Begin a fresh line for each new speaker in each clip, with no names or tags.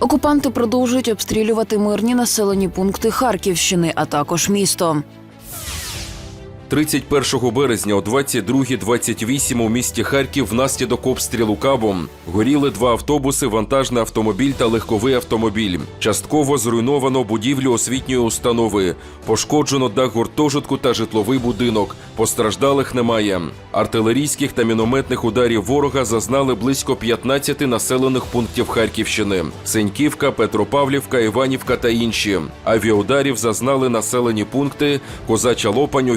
Окупанти продовжують обстрілювати мирні населені пункти Харківщини, а також місто.
31 березня о 22.28 у місті Харків внаслідок обстрілу кабом горіли два автобуси, вантажний автомобіль та легковий автомобіль. Частково зруйновано будівлю освітньої установи. Пошкоджено дах гуртожитку та житловий будинок. Постраждалих немає. Артилерійських та мінометних ударів ворога зазнали близько 15 населених пунктів Харківщини: Сеньківка, Петропавлівка, Іванівка та інші. Авіаударів зазнали населені пункти Козача Лопань,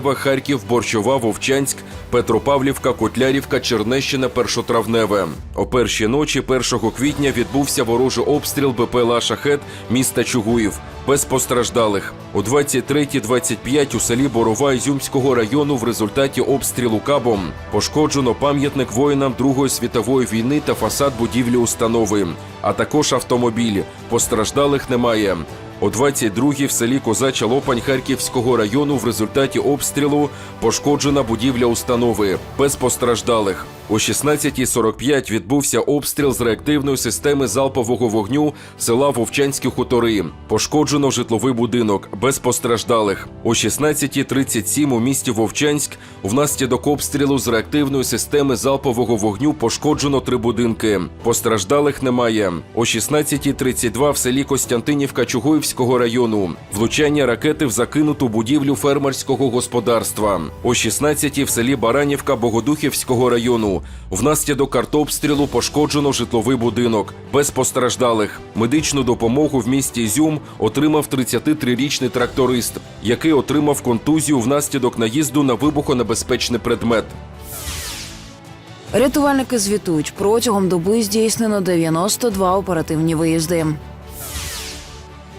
Огірцева, Харків, Борщова, Вовчанськ, Петропавлівка, Котлярівка, Чернещина, Першотравневе. О першій ночі 1 квітня відбувся ворожий обстріл БПЛА «Шахет» міста Чугуїв. Без постраждалих о 23.25 у селі Борова Ізюмського району в результаті обстрілу кабом пошкоджено пам'ятник воїнам Другої світової війни та фасад будівлі установи, а також автомобіль. Постраждалих немає. О 22-й в селі Козача Лопань Харківського району в результаті обстрілу пошкоджена будівля установи без постраждалих. О 16.45 відбувся обстріл з реактивної системи залпового вогню села Вовчанські хутори. Пошкоджено житловий будинок без постраждалих. О 16.37 у місті Вовчанськ внаслідок обстрілу з реактивної системи залпового вогню пошкоджено три будинки. Постраждалих немає. О 16.32 в селі Костянтинівка Чугуївського району. Влучання ракети в закинуту будівлю фермерського господарства. О 16 в селі Баранівка Богодухівського району. Внаслідок артобстрілу пошкоджено житловий будинок без постраждалих. Медичну допомогу в місті Ізюм отримав 33-річний тракторист, який отримав контузію внаслідок наїзду на вибухонебезпечний предмет.
Рятувальники звітують, протягом доби здійснено 92 оперативні виїзди.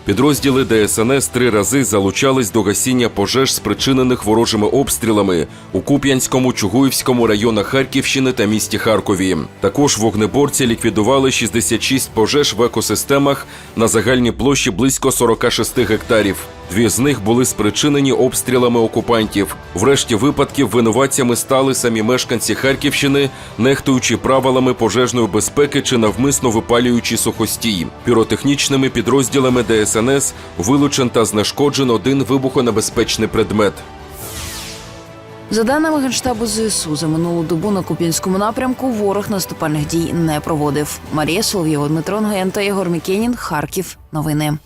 Підрозділи ДСНС три рази залучались до гасіння пожеж, спричинених ворожими обстрілами у Куп'янському, Чугуївському районах Харківщини та місті Харкові. Також вогнеборці ліквідували 66 пожеж в екосистемах на загальній площі близько 46 гектарів. Дві з них були спричинені обстрілами окупантів. В решті випадків винуватцями стали самі мешканці Харківщини, нехтуючи правилами пожежної безпеки чи навмисно випалюючи сухостій. Піротехнічними підрозділами ДСНС вилучен та знешкоджен один вибухонебезпечний предмет.
За даними Генштабу ЗСУ, за минулу добу на Куп'янському напрямку ворог наступальних дій не проводив. Марія Солов'єва, Дмитро Нгоєн та Мікенін. Харків. Новини.